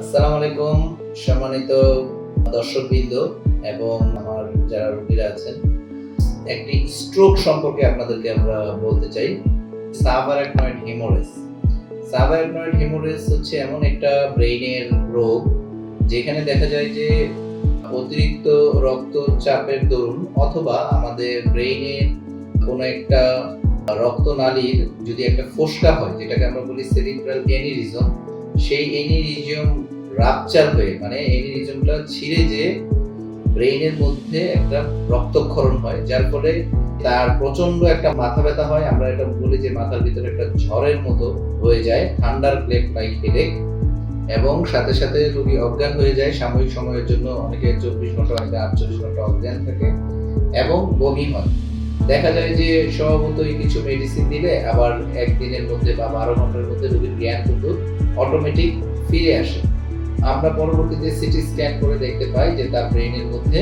আসসালামু আলাইকুম, সম্মানিত দর্শকবৃন্দ এবং আমার যারা রোগীরা আছেন, একটি স্ট্রোক সম্পর্কে আপনাদেরকে আমরা বলতে চাই হচ্ছে এমন একটা ব্রেইনের রোগ, যেখানে দেখা যায় যে অতিরিক্ত রক্তচাপের দরুন অথবা আমাদের ব্রেইনের কোনো একটা রক্তনালীর যদি একটা ফোসকা হয়, যেটাকে আমরা বলি সেরিব্রাল অ্যানিরিজম সেই এনিরিজম রাপচার হয়ে মানে এনিরিজমটা ছিঁড়ে যে ব্রেইনের মধ্যে একটা রক্তক্ষরণ হয়, যার ফলে তার প্রচণ্ড একটা মাথা ব্যথা হয়। আমরা এটা বলি যে মাথার ভিতরে একটা ঝড়ের মতো হয়ে যায় ঠান্ডার ক্লেপ লাইক হেডেক এবং সাথে সাথে রোগী অজ্ঞান হয়ে যায়। সাময়িক সময়ের জন্য অনেকে চব্বিশ ঘণ্টা অনেকে আটচল্লিশ ঘণ্টা অজ্ঞান থাকে এবং বমি হয়। দেখা যায় যে স্বভাবতই কিছু মেডিসিন দিলে আবার একদিনের মধ্যে বা বারো ঘণ্টার মধ্যে রোগীর জ্ঞান কিন্তু অটোমেটিক ফিরে আসে। আমরা পরবর্তীতে সিটি স্ক্যান করে দেখতে পাই যে তার ব্রেইনের মধ্যে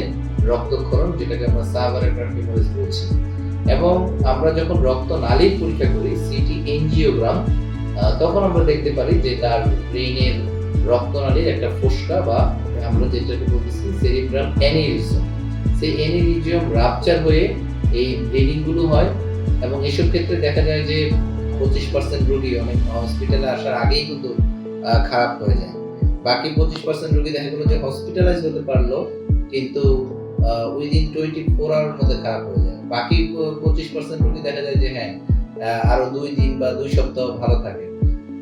রক্তক্ষরণ, যেটাকে আমরা সাবারেটার ফিমোরিস বলছি। এবং আমরা যখন রক্ত নালীর পরীক্ষা করি সিটি এনজিওগ্রাম তখন আমরা দেখতে পারি যে তার ব্রেইনের রক্তনালীর একটা ফোসকা বা আমরা যেটাকে বলতেছি সেরিব্রাল অ্যানিরিজম সেই অ্যানিরিজম রাপচার হয়ে এই ব্লিডিংগুলো হয় এবং এসব ক্ষেত্রে দেখা যায় যে পঁচিশ পার্সেন্ট রোগী অনেক হসপিটালে আসার আগেই কিন্তু খারাপ হয়ে যায়। বাকি পঁচিশ পার্সেন্ট রোগী দেখা গেলো যে হসপিটালাইজ হতে পারল, কিন্তু উইদিন টোয়েন্টি ফোর আওয়ার মধ্যে খারাপ হয়ে যায়। বাকি পঁচিশ পার্সেন্ট রোগী দেখা যায় যে হ্যাঁ আরও দুই দিন বা দুই সপ্তাহ ভালো থাকে।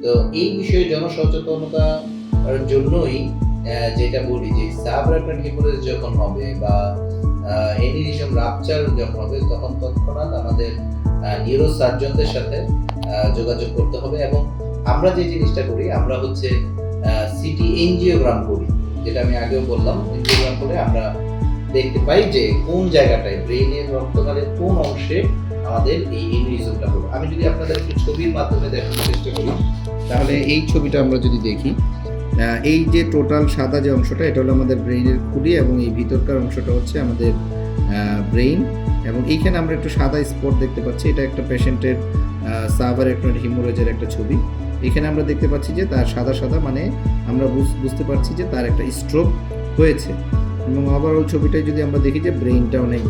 তো এই বিষয়ে জনসচেতনতার জন্যই যেটা বলি যে সাবরাকন হিমোরেজ যখন হবে বা এনিরিজম রাপচার যখন হবে, তখন তৎক্ষণাৎ আমাদের নিউরো সার্জনদের সাথে যোগাযোগ করতে হবে এবং আমরা যে জিনিসটা করি, আমরা হচ্ছে সিটি এনজিওগ্রাম করি, যেটা আমি আগেও বললাম এনজিওগ্রাম করে আমরা দেখতে পাই যে কোন জায়গাটায় ব্রেইনের রক্তনালীর কোন অংশে আমাদের এই এনিরিজমটা হলো। আমি যদি আপনাদের একটু ছবির মাধ্যমে দেখানোর চেষ্টা করি, তাহলে এই ছবিটা আমরা যদি দেখি এই যে টোটাল সাদা যে অংশটা, এটা হলো আমাদের ব্রেইনের খুলি এবং এই ভিতরকার অংশটা হচ্ছে আমাদের ব্রেইন এবং এইখানে আমরা একটু সাদা স্পট দেখতে পাচ্ছি। এটা একটা পেশেন্টের সাভার একটা হিমোরেজের একটা ছবি। এখানে আমরা দেখতে পাচ্ছি যে তার সাদা সাদা মানে আমরা বুঝ- বুঝতে পারছি যে তার একটা স্ট্রোক হয়েছে। এবং ওভারঅল ছবিটায় যদি আমরা দেখি যে ব্রেইনটা অনেক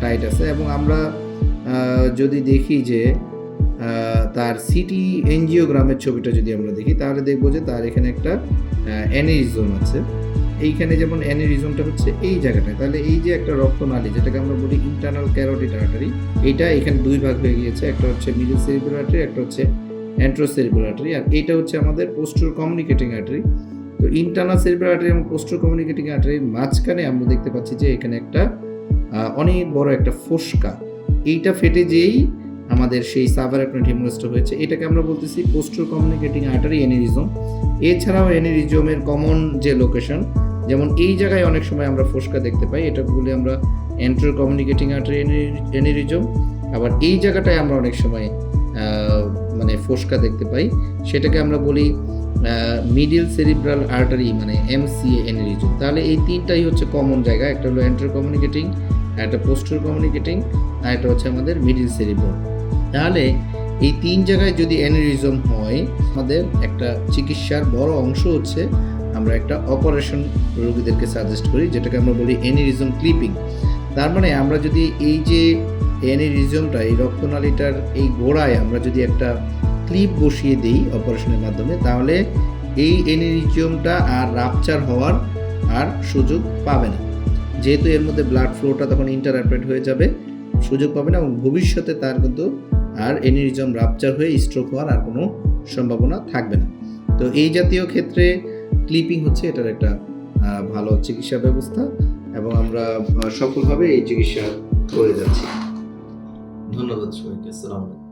টাইট আছে এবং আমরা যদি দেখি যে তার সিটি এনজিওগ্রামের ছবিটা যদি আমরা দেখি, তাহলে দেখব যে তার এখানে একটা অ্যানিরিজম আছে। এইখানে যেমন অ্যানিরিজমটা হচ্ছে এই জায়গাটায়, তাহলে এই যে একটা রক্তনালী, যেটাকে আমরা বলি ইন্টারনাল ক্যারোটিড আর্টারি এটা এখানে দুই ভাগ হয়ে গিয়েছে, একটা হচ্ছে মিডল সেরিব্রাল আর্টারি একটা হচ্ছে অ্যান্ট্রোসেরিব্রাল আর্টারি আর এইটা হচ্ছে আমাদের পোস্টোর কমিউনিকেটিং আর্টারি তো ইন্টারনাল সেরিব্রাল আর্টারি এবং পোস্টোর কমিউনিকেটিং আর্টারির মাঝখানে আমরা দেখতে পাচ্ছি যে এখানে একটা অনেক বড় একটা ফোসকা। এইটা ফেটে যেই আমাদের সেই সাবারাকনেট হেমোরেজটা হয়েছে। এটাকে আমরা বলতেছি পোস্টোর কমিউনিকেটিং আর্টারি এনিরিজম এছাড়াও এনিরিজমের কমন যে লোকেশন যেমন এই জায়গায় অনেক সময় আমরা ফোসকা দেখতে পাই, এটা বলি আমরা এন্ট্রো কমিউনিকেটিং আর্টারি এনিরিজম আবার এই জায়গাটায় আমরা অনেক সময় মানে ফোসকা দেখতে পাই। সেটাকে আমরা বলি মিডিল সেরিব্রাল আর্টারি মানে এমসিএ এনিরিজম তাহলে এই তিনটাই হচ্ছে কমন জায়গা। একটা হলো এন্ট্রো কমিউনিকেটিং একটা পোস্টার কমিউনিকেটিং আর একটা হচ্ছে আমাদের মিডিল সেরিব্রাল তাহলে এই তিন জায়গায় যদি অ্যানিরিজম হয়, আমাদের একটা চিকিৎসার বড় অংশ হচ্ছে আমরা একটা অপারেশন রোগীদেরকে সাজেস্ট করি, যেটাকে আমরা বলি অ্যানিরিজম ক্লিপিং তার মানে আমরা যদি এই যে অ্যানিরিজমটা এই রক্তনালীটার এই গোড়ায় আমরা যদি একটা ক্লিপ বসিয়ে দিই অপারেশনের মাধ্যমে, তাহলে এই অ্যানিরিজমটা আর রাপচার হওয়ার আর সুযোগ পাবে না। যেহেতু এর মধ্যে ব্লাড ফ্লোটা তখন ইন্টারাপ্টেড হয়ে যাবে, সুযোগ পাবে না এবং ভবিষ্যতে তার কিন্তু আর এনিরিজম রাপচার হয়ে স্ট্রোক হওয়ার আর কোনো সম্ভাবনা থাকবে না। তো এই জাতীয় ক্ষেত্রে ক্লিপিং হচ্ছে এটার একটা ভালো চিকিৎসা ব্যবস্থা এবং আমরা সফলভাবে এই চিকিৎসা করে যাচ্ছি। ধন্যবাদ সবাইকে আলাইকুম।